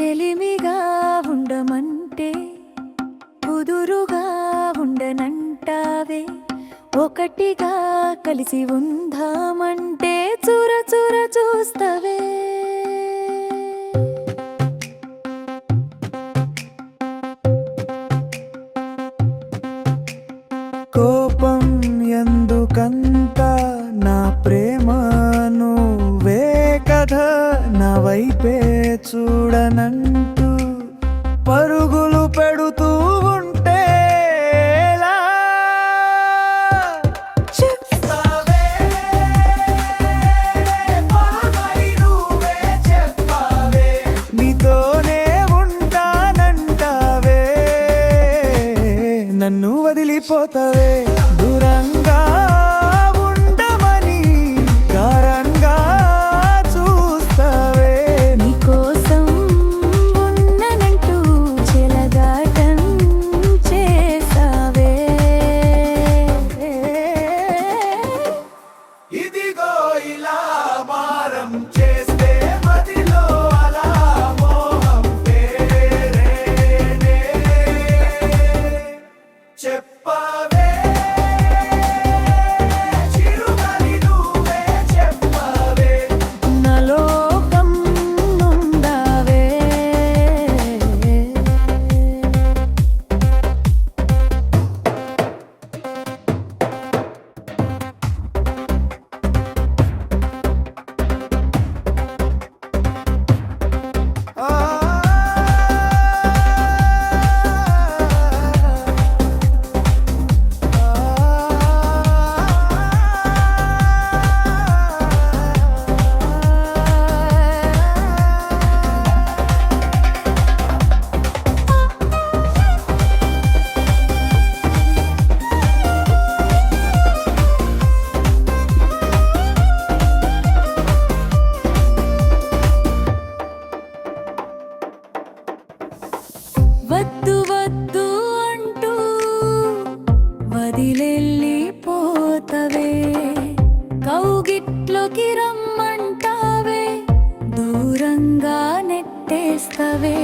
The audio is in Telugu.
చెలిమిగా ఉండమంటే కుదురుగా ఉండనంటావే. ఒకటిగా కలిసి ఉందామంటే చూర చూర చూస్తావే. కోపం ఎందుకంతా వైపే చూడనంటూ పరుగులు పెడుతూ ఉంటే. నీతోనే ఉంటానంటావే నన్ను వదిలిపోతావే దూరంగా వద్దు వద్దు అంటూ వదిలెళ్ళిపోతవే. కౌగిట్లోకి రమ్మంటావే దూరంగా నెట్టేస్తవే.